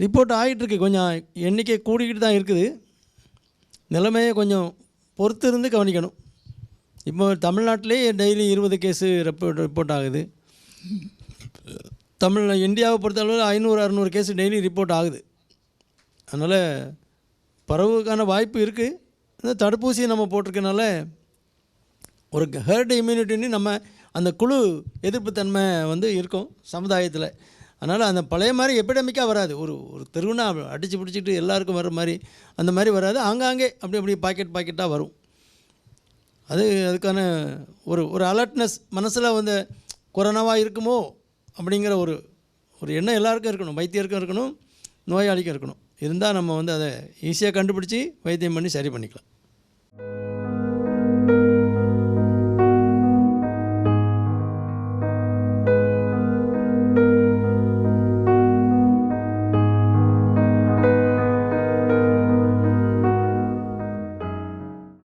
Report ஆகிட்டுருக்கு கொஞ்சம் எண்ணிக்கை கூடிக்கிட்டு தான் இருக்குது. நிலைமையை கொஞ்சம் பொறுத்து இருந்து கவனிக்கணும். இப்போ தமிழ்நாட்டிலே டெய்லி இருபது கேஸு ரிப்போர்ட் ரிப்போர்ட் ஆகுது. தமிழ் இந்தியாவை பொறுத்தளவில் ஐநூறு அறநூறு கேஸு டெய்லி ரிப்போர்ட் ஆகுது. அதனால் பரவுக்கான வாய்ப்பு இருக்குது இந்த தடுப்பூசியை நம்ம போட்டிருக்கனால ஒரு ஹெர்டு இம்யூனிட்டின்னு நம்ம அந்த குழு எதிர்ப்புத்தன்மை வந்து இருக்கும் சமுதாயத்தில். அதனால் அந்த பழைய மாதிரி எபிடமிக்காக வராது. ஒரு ஒரு தெருவுனா அடித்து பிடிச்சிட்டு எல்லாருக்கும் வர மாதிரி அந்த மாதிரி வராது. ஆங்காங்கே அப்படி அப்படி பாக்கெட் பாக்கெட்டாக வரும். அது அதுக்கான ஒரு ஒரு அலர்ட்னஸ் மனசில் வந்து கொரோனாவாக இருக்குமோ அப்படிங்கிற ஒரு ஒரு எண்ணம் எல்லாருக்கும் இருக்கணும். வைத்தியருக்கும் இருக்கணும் நோயாளிக்கும் இருக்கணும். இருந்தால் நம்ம வந்து அதை ஈஸியாக கண்டுபிடிச்சி வைத்தியம் பண்ணி சரி பண்ணிக்கலாம்.